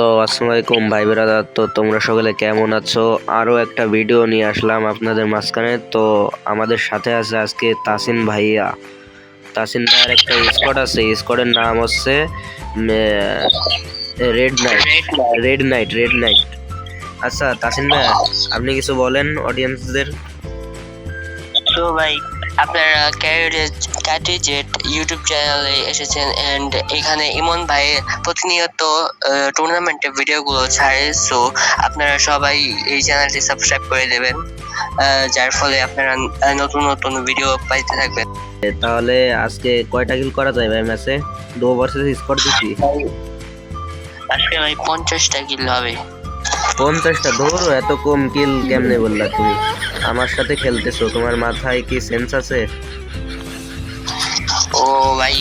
Hello আসসালামু আলাইকুম ভাই ব্রাদার। তো তোমরা সকলে কেমন আছো? আরও একটা ভিডিও নিয়ে আসলাম আপনাদের মাঝখানে। তো আমাদের সাথে আছে আজকে তাসিন ভাইয়া। তাসিন ভাইয়ের একটা স্কোয়াড আছে। স্কোয়াডের নাম হচ্ছে red knight red knight red knight আচ্ছা তাসিন ভাইয়া, আপনি কিছু বলেন অডিয়েন্সদের তো ভাই আপনারা ক্যাটিজেট ইউটিউব চ্যানেলে এসেছেন এন্ড এখানে ইমন ভাই প্রতিনিয়ত টুর্নামেন্টে ভিডিওগুলো ছাড়ে সো আপনারা সবাই এই চ্যানেলটি সাবস্ক্রাইব করে দেবেন যার ফলে আপনারা নতুন নতুন ভিডিও পাইতে থাকবেন। তাহলে আজকে কয়টা কিল করা যায় ভাই ম্যাচে দু ভার্সেস স্কোয়াড দিচ্ছি। আজকে ভাই পঞ্চাশটা কিল হবে। পঞ্চাশটা ধরো এত কম কিল কেমনে বললা তুমি? আমার সাথে খেলতেছো তোমার মাথায় কি সেন্স আছে? ও ভাই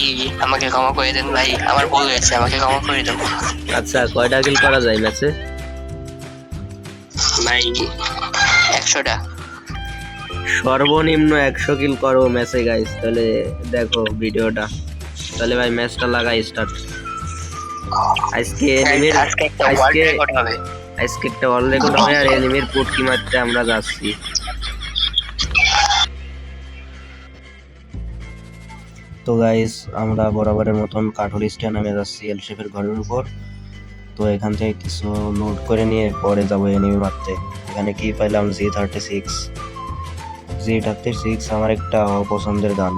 আমাকে ক্ষমা করে দেন ভাই আমার ভুল হয়েছে আমাকে ক্ষমা করে দেন। আচ্ছা কয়টা কিল করা যায় ম্যাচে? ভাই একশোটা। সর্বনিম্ন একশো কিল করো ম্যাচে গাইস তাহলে দেখো ভিডিওটা। তাহলে ভাই ম্যাচটা লাগাই স্টার্ট আজকে আজকে একটা ওয়ার্ল্ড আজকে একটা অল রেকর্ড হবে আর এনিমির পুটকি মারতে আমরা যাচ্ছি। তো গাইস আমরা বরাবরের মতন কাঠুর স্ট্যান্ড নামে যাচ্ছি এল শেফের ঘরের উপর। তো এখান থেকে কিছু নোট করে নিয়ে পরে যাব এনিমি মারতে। এখানে কি পাইলাম? G thirty six G thirty six আমার একটা অপছন্দের গান।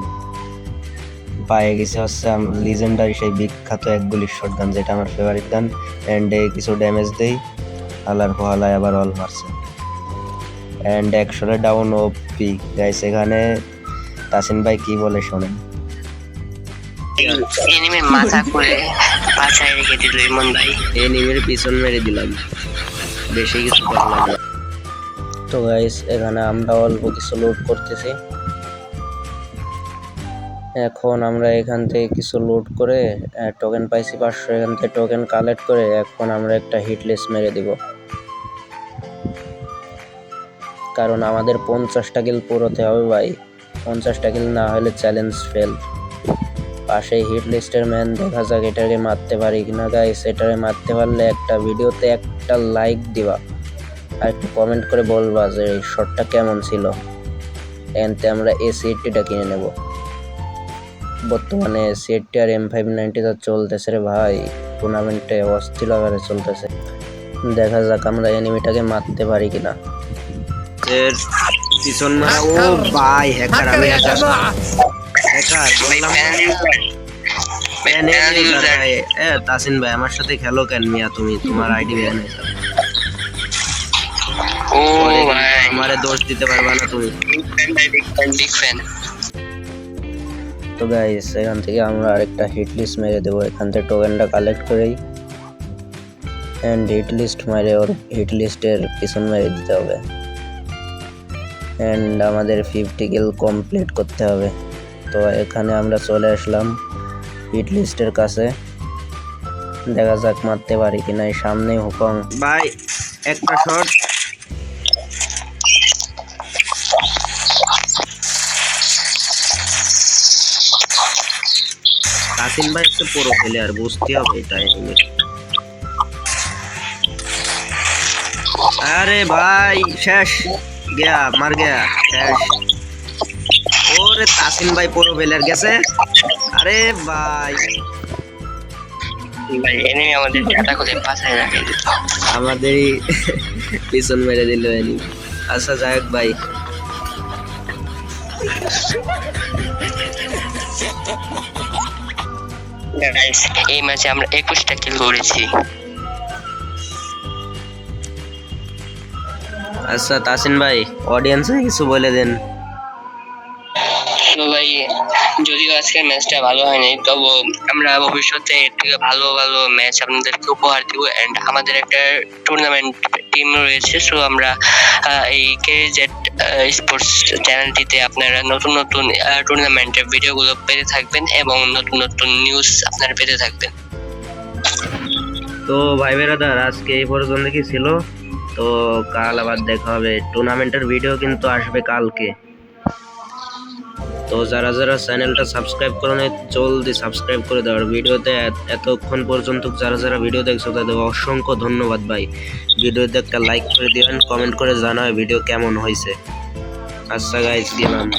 পায়ে গেছে হচ্ছে লিজেন্ডারি সেই বিখ্যাত এক গুলির শট গান যেটা আমার ফেভারিট গান। অ্যান্ড কিছু ড্যামেজ দেই হালার পোহালায় আবার অল মারছে। অ্যান্ড একশোরে ডাউন ও পি গাইস এখানে তাসিন ভাই কি বলে শোনেন? এনিমির মাথা করে পাছায় রেখে দিল ইমন ভাই। এনিমির পিছন মেরে দিলাম। বেশি কিছু করলাম না। তো গাইস এখানে আমরা অল্প কিছু লোড করতেছি। এখন আমরা এখান থেকে কিছু লোড করে টোকেন পাইছি পাঁচশো। এখান থেকে টোকেন কালেক্ট করে এখন আমরা একটা হিট লিস্ট মেরে দিব। কারণ আমাদের পঞ্চাশটা কিল পুরোতে হবে ভাই। পঞ্চাশটা কিল না হলে চ্যালেঞ্জ ফেল পাশে হিট লিস্টের ম্যান দেখা যাক এটাকে মারতে পারি কিনা। গাইস এটাকে মারতে পারলে একটা ভিডিওতে একটা লাইক দিবা। আর একটু কমেন্ট করে বলবা যে এই শটটা কেমন ছিল। এনতে আমরা এ সিএটিটা কিনে নেব। বর্তমানে সিএটি আর এম ফাইভ নাইনটিটা চলতেছে রে ভাই। টুর্নামেন্টে অস্থির আকারে চলতেছে। দেখা যাক আমরা এনিমিটাকে মারতে পারি কিনা। এর পিছন মারা ও ভাই হ্যাকার আমি হ্যাকার হ্যাকার বললাম তাসিন ভাই আমার সাথে খেলো কেন মিয়া তুমি? তোমার আইডি ব্যান ও ভাই। আমারে দোষ দিতে পারবা না তুমি। তো গাইস এখান থেকে আমরা আরেকটা হিট লিস্ট মেরে দেবো। এখান থেকে টোকেনটা কালেক্ট করেই। অ্যান্ড হিট লিস্ট মেরে ওর হিট লিস্টের পিছন মেরে দিতে হবে। অ্যান্ড আমাদের ফিফটি কিল কমপ্লিট করতে হবে। তো এখানে আমরা চলে আসলাম হিট লিস্টের কাছে। দেখা যাক মারতে পারি কিনা এই সামনেই হুকং ভাই, একটা শট কাসিম ভাই হচ্ছে পুরো প্লেয়ার বুঝতে হবে এটা আরে ভাই, শেষ। গয়া মার গয়া ওরে তাসিন ভাই পুরো প্লেয়ার গেছে। আরে ভাই। ভাই এনিমি আমাদের ডাটা করে পাছায় রাখে। আমাদেরই পিছন মেরে দিল এনি আচ্ছা যাই হোক ভাই। এই ম্যাচে আমরা একুশটা কিল করেছি। আচ্ছা তাসিন ভাই অডিয়েন্সে কিছু বলে দেন। তো ভাই যদিও আজকের ম্যাচটা ভালো হয়নি তবু আমরা ভবিষ্যতে এর থেকে ভালো ভালো ম্যাচ আপনাদেরকে উপহার দিব এন্ড আমাদের একটা টুর্নামেন্ট টিম রয়েছে সো আমরা এই কে জেড স্পোর্টস চ্যানেলটিতে আপনারা নতুন নতুন টুর্নামেন্টের ভিডিওগুলো পেতে থাকবেন এবং নতুন নতুন নিউজ আপনারা পেতে থাকবেন। তো ভাই বেরাদার আজকে এই পর্যন্ত কি ছিল? তো কাল আবার দেখা হবে। টুর্নামেন্টের ভিডিও কিন্তু আসবে কালকে। তো যারা যারা চ্যানেলটা সাবস্ক্রাইব করে নেয় জলদি সাবস্ক্রাইব করে দাও। আর ভিডিওতে এত- এতক্ষণ পর্যন্ত যারা যারা ভিডিও দেখছ, তাদের অসংখ্য ধন্যবাদ ভাই। ভিডিওতে একটা লাইক করে দিবেন কমেন্ট করে জানাও ভিডিও কেমন হয়েছে। আচ্ছা গাইজ গেলাম